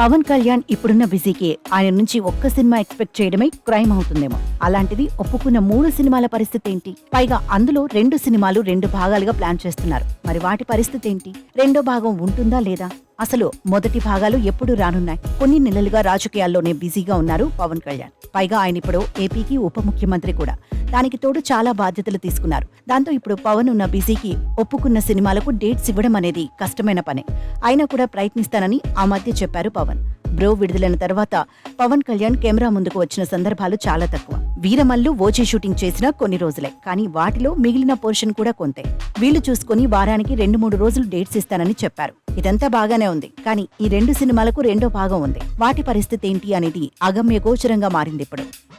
పవన్ కళ్యాణ్ ఇప్పుడున్న బిజీకి ఆయన నుంచి ఒక్క సినిమా ఎక్స్పెక్ట్ చేయడమే క్రైమ్ అవుతుందేమో అలాంటిది ఒప్పుకున్న మూడు సినిమాల పరిస్థితి ఏంటి? పైగా అందులో రెండు సినిమాలు రెండు భాగాలుగా ప్లాన్ చేస్తున్నారు. మరి వాటి పరిస్థితి ఏంటి? రెండో భాగం ఉంటుందా లేదా? అసలు మొదటి భాగాలు ఎప్పుడు రానున్నాయి? కొన్ని నెలలుగా రాజకీయాల్లోనే బిజీగా ఉన్నారు పవన్ కళ్యాణ్. పైగా ఆయన ఇప్పుడు ఏపీకి ఉప ముఖ్యమంత్రి కూడా. దానికి తోడు చాలా బాధ్యతలు తీసుకున్నారు. దాంతో ఇప్పుడు పవన్ ఉన్న బిజీకి ఒప్పుకున్న సినిమాలకు డేట్స్ ఇవ్వడం అనేది కష్టమైన పనే. అయినా కూడా ప్రయత్నిస్తానని ఆ మధ్య చెప్పారు పవన్. బ్రో విడుదలైన తర్వాత పవన్ కళ్యాణ్ కెమెరా ముందుకు వచ్చిన సందర్భాలు చాలా తక్కువ. వీరమల్లు ఓజీ షూటింగ్ చేసిన కొన్ని రోజులే. కానీ వాటిలో మిగిలిన పోర్షన్ కూడా కొంతే. వీళ్ళు చూసుకుని వారానికి రెండు మూడు రోజులు డేట్స్ ఇస్తానని చెప్పారు. ఇదంతా బాగానే ఉంది. కానీ ఈ రెండు సినిమాలకు రెండో భాగం ఉంది. వాటి పరిస్థితి ఏంటి అనేది అగమ్య గోచరంగా మారింది ఇప్పుడు.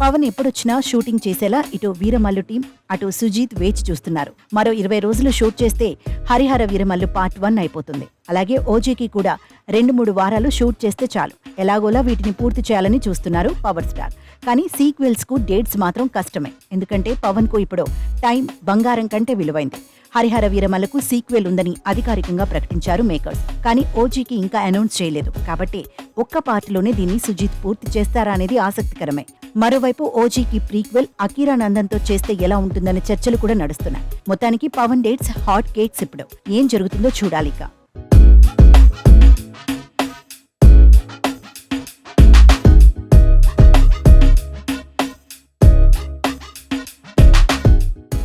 పవన్ ఎప్పుడొచ్చినా షూటింగ్ చేసేలా ఇటు వీరమల్లు టీం అటు సుజీత్ వేచి చూస్తున్నారు. మరో ఇరవై రోజులు షూట్ చేస్తే హరిహర వీరమల్లు పార్ట్ వన్ అయిపోతుంది. అలాగే ఓజీకి కూడా రెండు మూడు వారాలు షూట్ చేస్తే చాలు. ఎలాగోలా వీటిని పూర్తి చేయాలని చూస్తున్నారు పవర్ స్టార్. కానీ సీక్వెల్స్కు డేట్స్ మాత్రం కష్టమే. ఎందుకంటే పవన్కు ఇప్పుడు టైం బంగారం కంటే విలువైంది. హరిహర వీరమల్లకు సీక్వెల్ ఉందని అధికారికంగా ప్రకటించారు మేకర్స్. కానీ ఓజీకి ఇంకా అనౌన్స్ చేయలేదు. కాబట్టి ఒక్క పార్టీలోనే దీన్ని సుజిత్ పూర్తి చేస్తారా అనేది ఆసక్తికరమే. మరోవైపు ఓజీకి ప్రీక్వెల్ అకీరా నందన్తో చేస్తే ఎలా ఉంటుందనే చర్చలు కూడా నడుస్తున్నాయి. మొత్తానికి పవన్ డేట్స్ హాట్ కేక్స్ ఇప్పుడు. ఏం జరుగుతుందో చూడాలిక.